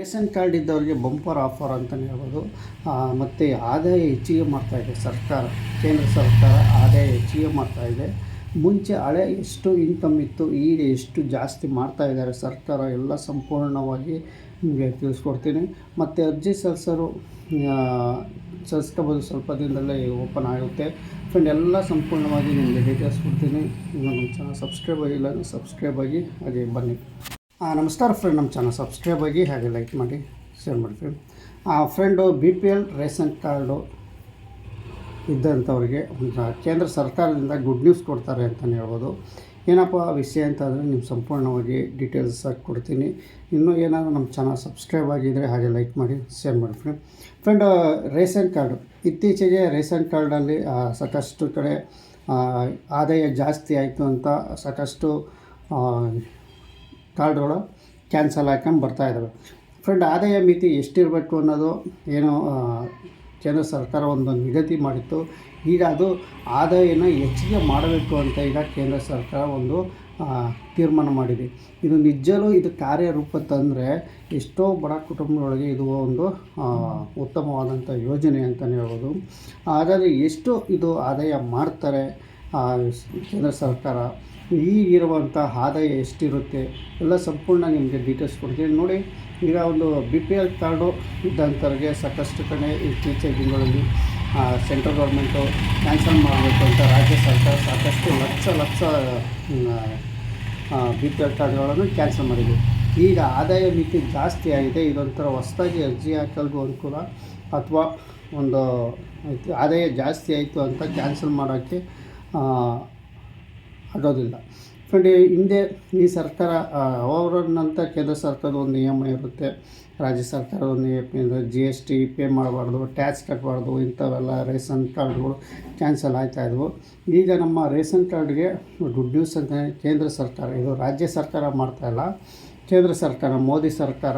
Ration card ಇದ್ದವರಿಗೆ bumper offer ಅಂತಲೇ ಹೇಳ್ಬೋದು. ಮತ್ತು ಆದಾಯ ಹೆಚ್ಚಿಗೆ ಮಾಡ್ತಾಯಿದೆ ಸರ್ಕಾರ, ಕೇಂದ್ರ ಸರ್ಕಾರ ಆದಾಯ ಹೆಚ್ಚಿಗೆ ಮಾಡ್ತಾಯಿದೆ ಮುಂಚೆ ಹಳೆ ಎಷ್ಟು ಇನ್ಕಮ್ ಇತ್ತು, ಈಗ ಎಷ್ಟು ಜಾಸ್ತಿ ಮಾಡ್ತಾ ಇದ್ದಾರೆ ಸರ್ಕಾರ, ಎಲ್ಲ ಸಂಪೂರ್ಣವಾಗಿ ನಿಮಗೆ ತಿಳಿಸ್ಕೊಡ್ತೀನಿ. ಮತ್ತು ಅರ್ಜಿ ಸಲ್ಲಿಸೋರು ಸಲ್ಲಿಸ್ಕೋಬೋದು ಸ್ವಲ್ಪ ದಿನದಲ್ಲೇ ಓಪನ್ ಆಗುತ್ತೆ. ಫ್ರೆಂಡ್ ಎಲ್ಲ ಸಂಪೂರ್ಣವಾಗಿ ನಿಮಗೆ ಡೀಟೇಲ್ಸ್ ಕೊಡ್ತೀನಿ. ನಮ್ಮ ಚಾನಲ್ ಸಬ್ಸ್ಕ್ರೈಬ್ ಆಗಿಲ್ಲ ಸಬ್ಸ್ಕ್ರೈಬ್ ಆಗಿ ಹಾಗೆ ಬನ್ನಿ. ನಮಸ್ಕಾರ ಫ್ರೆಂಡ್ ನಮ್ಮ ಚಾನಲ್ ಸಬ್ಸ್ಕ್ರೈಬ್ ಆಗಿ ಹಾಗೆ ಲೈಕ್ ಮಾಡಿ ಶೇರ್ ಮಾಡಿ friend friend B P L ration card ಇದ್ದಂಥವ್ರಿಗೆ ಒಂದು ಕೇಂದ್ರ ಸರ್ಕಾರದಿಂದ ಗುಡ್ ನ್ಯೂಸ್ ಕೊಡ್ತಾರೆ ಅಂತಲೇ ಹೇಳ್ಬೋದು. ಏನಪ್ಪ ವಿಷಯ ಅಂತಂದರೆ ನಿಮ್ಮ ಸಂಪೂರ್ಣವಾಗಿ ಡೀಟೇಲ್ಸ್ ಆಗಿ ಕೊಡ್ತೀನಿ. ಇನ್ನೂ ಏನಾದರೂ ನಮ್ಮ ಚಾನಲ್ ಸಬ್ಸ್ಕ್ರೈಬ್ ಆಗಿದ್ದರೆ ಹಾಗೆ ಲೈಕ್ ಮಾಡಿ ಶೇರ್ ಮಾಡಿ ಫ್ರೆಂಡ್ ಫ್ರೆಂಡ್ ರೇಷನ್ ಕಾರ್ಡು ಇತ್ತೀಚೆಗೆ ರೇಷನ್ ಕಾರ್ಡಲ್ಲಿ ಸಾಕಷ್ಟು ಕಡೆ ಆದಾಯ ಜಾಸ್ತಿ ಆಯಿತು ಅಂತ ಸಾಕಷ್ಟು ಕಾರ್ಡ್ಗಳು ಕ್ಯಾನ್ಸಲ್ ಹಾಕ್ಕೊಂಡು ಬರ್ತಾ ಇದ್ದಾವೆ ಫ್ರೆಂಡ್, ಆದಾಯ ಮಿತಿ ಎಷ್ಟಿರಬೇಕು ಅನ್ನೋದು ಏನು ಕೇಂದ್ರ ಸರ್ಕಾರ ಒಂದು ನಿಗದಿ ಮಾಡಿತ್ತು. ಈಗ ಅದು ಆದಾಯನ ಹೆಚ್ಚಿಗೆ ಮಾಡಬೇಕು ಅಂತ ಈಗ ಕೇಂದ್ರ ಸರ್ಕಾರ ಒಂದು ತೀರ್ಮಾನ ಮಾಡಿದೆ. ಇದು ನಿಜಲೂ ಇದು ಕಾರ್ಯರೂಪ ತಂದರೆ ಎಷ್ಟೋ ಬಡ ಕುಟುಂಬಗಳಿಗೆ ಇದು ಒಂದು ಉತ್ತಮವಾದಂಥ ಯೋಜನೆ ಅಂತಲೇ ಹೇಳ್ಬೋದು. ಹಾಗಾದರೆ ಎಷ್ಟು ಇದು ಆದಾಯ ಮಾಡ್ತಾರೆ? ಕೇಂದ್ರ ಸರ್ಕಾರ ಈಗಿರುವಂಥ ಆದಾಯ ಎಷ್ಟಿರುತ್ತೆ ಎಲ್ಲ ಸಂಪೂರ್ಣ ನಿಮಗೆ ಡೀಟೇಲ್ಸ್ ಕೊಡ್ತೀನಿ. ನೋಡಿ, ಈಗ ಒಂದು ಬಿ ಪಿ ಎಲ್ ಕಾರ್ಡು ಇದ್ದಂಥವ್ರಿಗೆ ಸಾಕಷ್ಟು ಕಡೆ ಇತ್ತೀಚಿನ ದಿನಗಳಲ್ಲಿ ಸೆಂಟ್ರಲ್ ಗೌರ್ಮೆಂಟು ಕ್ಯಾನ್ಸಲ್ ಮಾಡಬೇಕು ಅಂತ ರಾಜ್ಯ ಸರ್ಕಾರ ಸಾಕಷ್ಟು lakh lakh B P L ಕಾರ್ಡ್ಗಳನ್ನು ಕ್ಯಾನ್ಸಲ್ ಮಾಡಿದೆ. ಈಗ ಆದಾಯ ಮಿತಿ ಜಾಸ್ತಿ ಆಗಿದೆ. ಇದೊಂಥರ ಹೊಸದಾಗಿ ಅರ್ಜಿ ಹಾಕಲ್ಗೂ ಅನುಕೂಲ ಅಥವಾ ಒಂದು ಆದಾಯ ಜಾಸ್ತಿ ಆಯಿತು ಅಂತ ಕ್ಯಾನ್ಸಲ್ ಮಾಡೋಕ್ಕೆ ಆಗೋದಿಲ್ಲ. ಫ್ರೆಂಡ್, ಹಿಂದೆ ಈ ಸರ್ಕಾರ ಅವರನ್ನಂಥ ಕೇಂದ್ರ ಸರ್ಕಾರದ ಒಂದು ನಿಯಮ ಇರುತ್ತೆ. ರಾಜ್ಯ ಸರ್ಕಾರದ ಒಂದು ನಿಯಮ ಜಿ ಎಸ್ ಟಿ ಪೇ ಮಾಡಬಾರ್ದು ಟ್ಯಾಕ್ಸ್ ಕಟ್ಟಬಾರ್ದು ಇಂಥವೆಲ್ಲ ರೇಷನ್ ಕಾರ್ಡ್ಗಳು ಕ್ಯಾನ್ಸಲ್ ಆಗ್ತಾ ಇದ್ವು. ಈಗ ನಮ್ಮ ರೇಷನ್ ಕಾರ್ಡ್ಗೆ ಗುಡ್ ನ್ಯೂಸ್ ಅಂತ ಕೇಂದ್ರ ಸರ್ಕಾರ, ಇದು ರಾಜ್ಯ ಸರ್ಕಾರ ಮಾಡ್ತಾಯಿಲ್ಲ ಕೇಂದ್ರ ಸರ್ಕಾರ, ಮೋದಿ ಸರ್ಕಾರ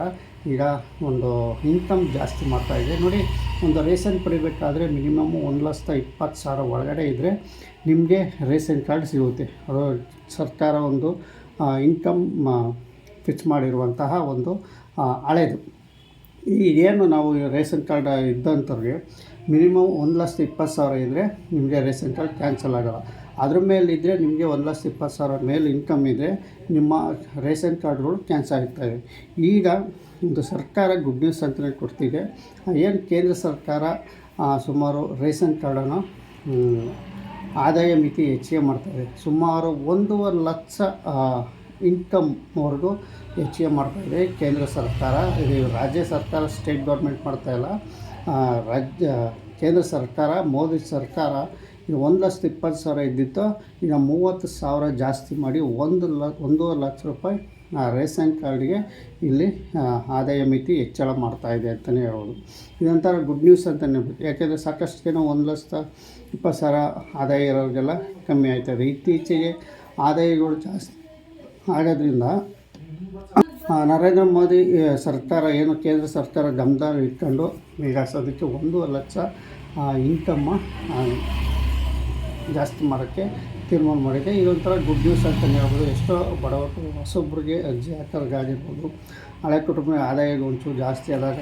ಈಗ ಒಂದು ಇನ್ಕಮ್ ಜಾಸ್ತಿ ಮಾಡ್ತಾ ಇದೆ. ನೋಡಿ, ಒಂದು ರೇಷನ್ ಪಡಿಬೇಕಾದ್ರೆ ಮಿನಿಮಮ್ ಒಂದು ಲಕ್ಷದ ಇಪ್ಪತ್ತು ಸಾವಿರ ಒಳಗಡೆ ಇದ್ದರೆ ನಿಮಗೆ ರೇಷನ್ ಕಾರ್ಡ್ ಸಿಗುತ್ತೆ. ಅದು ಸರ್ಕಾರ ಒಂದು ಇನ್ಕಮ್ ಫಿಕ್ಸ್ ಮಾಡಿರುವಂತಹ ಒಂದು ಹಳೆಯದು ಹಳೇದು. ಈ ಏನು ನಾವು ರೇಷನ್ ಕಾರ್ಡ್ ಇದ್ದಂಥವ್ರಿಗೆ ಮಿನಿಮಮ್ ಒಂದು ಲಕ್ಷದ ಇಪ್ಪತ್ತು ಸಾವಿರ ಇದ್ದರೆ ನಿಮಗೆ ರೇಷನ್ ಕಾರ್ಡ್ ಕ್ಯಾನ್ಸಲ್ ಆಗೋಲ್ಲ. ಅದ್ರ ಮೇಲಿದ್ದರೆ ನಿಮಗೆ ಒಂದು ಲಕ್ಷ ಇಪ್ಪತ್ತು ಸಾವಿರ ಮೇಲೆ ಇನ್ಕಮ್ ಇದ್ದರೆ ನಿಮ್ಮ ರೇಷನ್ ಕಾರ್ಡ್ಗಳು ಕ್ಯಾನ್ಸಲ್ ಆಗ್ತವೆ ಈಗ ಒಂದು ಸರ್ಕಾರ ಗುಡ್ ನ್ಯೂಸ್ ಅಂತಲೇ ಕೊಡ್ತಿದೆ. ಏನು ಕೇಂದ್ರ ಸರ್ಕಾರ ಸುಮಾರು ರೇಷನ್ ಕಾರ್ಡನ್ನು ಆದಾಯ ಮಿತಿ ಹೆಚ್ಚಿಗೆ ಮಾಡ್ತಾಯಿದೆ ಸುಮಾರು ಒಂದೂವರೆ ಲಕ್ಷ ಇನ್ಕಮ್ವರೆಗೂ ಹೆಚ್ಚಿಗೆ ಮಾಡ್ತಾಯಿದೆ ಕೇಂದ್ರ ಸರ್ಕಾರ. ಇದು ರಾಜ್ಯ ಸರ್ಕಾರ ಸ್ಟೇಟ್ ಗೌರ್ಮೆಂಟ್ ಮಾಡ್ತಾಯಿಲ್ಲ ರಾಜ್ಯ, ಕೇಂದ್ರ ಸರ್ಕಾರ, ಮೋದಿ ಸರ್ಕಾರ ಈಗ ಒಂದು ಲಕ್ಷದ ಇಪ್ಪತ್ತು ಸಾವಿರ ಇದ್ದಿತ್ತು ಈಗ ಮೂವತ್ತು ಸಾವಿರ ಜಾಸ್ತಿ ಮಾಡಿ ಒಂದು ಲ ಒಂದೂವರೆ ಲಕ್ಷ ರೂಪಾಯಿ ಆ, ರೇಷನ್ ಕಾರ್ಡ್ಗೆ ಇಲ್ಲಿ ಆದಾಯ ಮಿತಿ ಹೆಚ್ಚಳ ಮಾಡ್ತಾಯಿದೆ ಇದೆ ಅಂತಲೇ ಹೇಳ್ಬೋದು. ಇದೊಂಥರ ಗುಡ್ ನ್ಯೂಸ್ ಅಂತ ಹೇಳ್ಬೋದು. ಯಾಕೆಂದರೆ ಸಾಕಷ್ಟು ಜನ ಒಂದು ಲಕ್ಷದ ಇಪ್ಪತ್ತು ಸಾವಿರ ಆದಾಯ ಇರೋರಿಗೆಲ್ಲ ಕಮ್ಮಿ ಆಯ್ತದೆ ಇತ್ತೀಚೆಗೆ ಆದಾಯಗಳು ಜಾಸ್ತಿ ಆಗೋದ್ರಿಂದ ನರೇಂದ್ರ ಮೋದಿ ಸರ್ಕಾರ ಏನು ಕೇಂದ್ರ ಸರ್ಕಾರ ಗಮನ ಇಟ್ಕೊಂಡು ಈಗ ಸದ್ಯಕ್ಕೆ ಒಂದೂವರೆ ಲಕ್ಷ ಇನ್ಕಮ್ಮ ಜಾಸ್ತಿ ಮಾಡೋಕ್ಕೆ ತೀರ್ಮಾನ ಮಾಡಿದೆ ಇದೊಂಥರ ಗುಡ್ ನ್ಯೂಸ್ ಅಂತಲೇ ಹೇಳ್ಬೋದು. ಎಷ್ಟೋ ಬಡವರು ಹೊಸೊಬ್ಬರಿಗೆ ಅರ್ಜಿ ಹಾಕೋರ್ಗಾಗಿರ್ಬೋದು ಹಳೆ ಕುಟುಂಬ ಆದಾಯ ಒಂಚೂರು ಜಾಸ್ತಿ ಆದಾಗ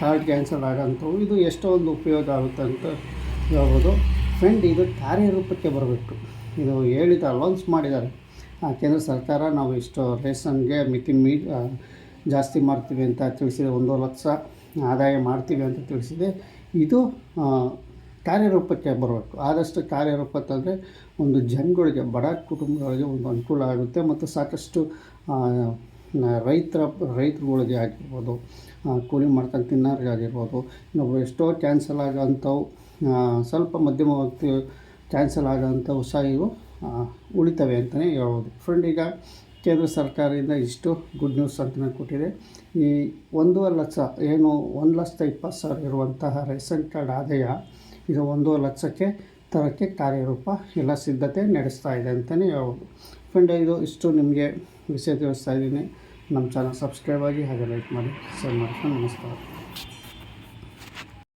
ಕಾರ್ಡ್ ಕ್ಯಾನ್ಸಲ್ ಆಗೋಂಥವು ಇದು ಎಷ್ಟೋ ಒಂದು ಉಪಯೋಗ ಆಗುತ್ತೆ ಅಂತ ಹೇಳ್ಬೋದು. ಫ್ರೆಂಡ್ ಇದು ಕಾರ್ಯರೂಪಕ್ಕೆ ಬರಬೇಕು. ಇದು ಹೇಳಿದ ಅಲೌನ್ಸ್ ಮಾಡಿದ್ದಾರೆ. ಆ, ಕೇಂದ್ರ ಸರ್ಕಾರ ನಾವು ಇಷ್ಟು ರೇಷನ್ಗೆ ಮಿತಿ ಮೀ ಜಾಸ್ತಿ ಮಾಡ್ತೀವಿ ಅಂತ ತಿಳಿಸಿದೆ. ಒಂದು ಲಕ್ಷ ಆದಾಯ ಮಾಡ್ತೀವಿ ಅಂತ ತಿಳಿಸಿದೆ. ಇದು ಕಾರ್ಯರೂಪಕ್ಕೆ ಬರಬೇಕು. ಆದಷ್ಟು ಕಾರ್ಯರೂಪ ತಂದರೆ ಒಂದು ಜನಗಳಿಗೆ, ಬಡ ಕುಟುಂಬಗಳಿಗೆ ಒಂದು ಅನುಕೂಲ ಆಗುತ್ತೆ ಮತ್ತು ಸಾಕಷ್ಟು ರೈತರ, ರೈತರುಗಳಿಗೆ ಆಗಿರ್ಬೋದು ಕೂಲಿ ಮಾಡ್ಕೊಂಡು ತಿನ್ನೋರಿಗಾಗಿರ್ಬೋದು ಇನ್ನೊಬ್ಬರು ಎಷ್ಟೋ ಕ್ಯಾನ್ಸಲ್ ಆಗೋಂಥವು ಸ್ವಲ್ಪ ಮಧ್ಯಮ ವ್ಯಕ್ತಿ ಕ್ಯಾನ್ಸಲ್ ಆಗೋಂಥವು ಸಹ ಇವು ಉಳಿತವೆ ಅಂತಲೇ ಹೇಳ್ಬೋದು. ಫ್ರೆಂಡ್ ಈಗ ಕೇಂದ್ರ ಸರ್ಕಾರದಿಂದ ಇಷ್ಟು ಗುಡ್ ನ್ಯೂಸ್ ಅಂತಲೇ ಕೊಟ್ಟಿದೆ. ಈ ಒಂದೂವರೆ ಲಕ್ಷ, ಏನು ಒಂದು ಲಕ್ಷದ ಇಪ್ಪತ್ತು ಸಾವಿರ ಇರುವಂತಹ ರೇಷನ್ ಕಾರ್ಡ್ ಆದಾಯ ಇದು ಒಂದು ಲಕ್ಷಕ್ಕೆ ತರೋಕ್ಕೆ ಕಾರ್ಯರೂಪ ಎಲ್ಲ ಸಿದ್ಧತೆ ನಡೆಸ್ತಾ ಇದೆ ಅಂತಲೇ ಹೇಳ್ಬೋದು. ಫ್ರೆಂಡ್ ಇದು ಇಷ್ಟು ನಿಮಗೆ ವಿಷಯ ತಿಳಿಸ್ತಾ ಇದ್ದೀನಿ. ನಮ್ಮ ಚಾನಲ್ ಸಬ್ಸ್ಕ್ರೈಬ್ ಆಗಿ ಹಾಗೆ ಲೈಕ್ ಮಾಡಿ ಶೇರ್ ಮಾಡ್ಕೊಂಡು ನಮಸ್ಕಾರ.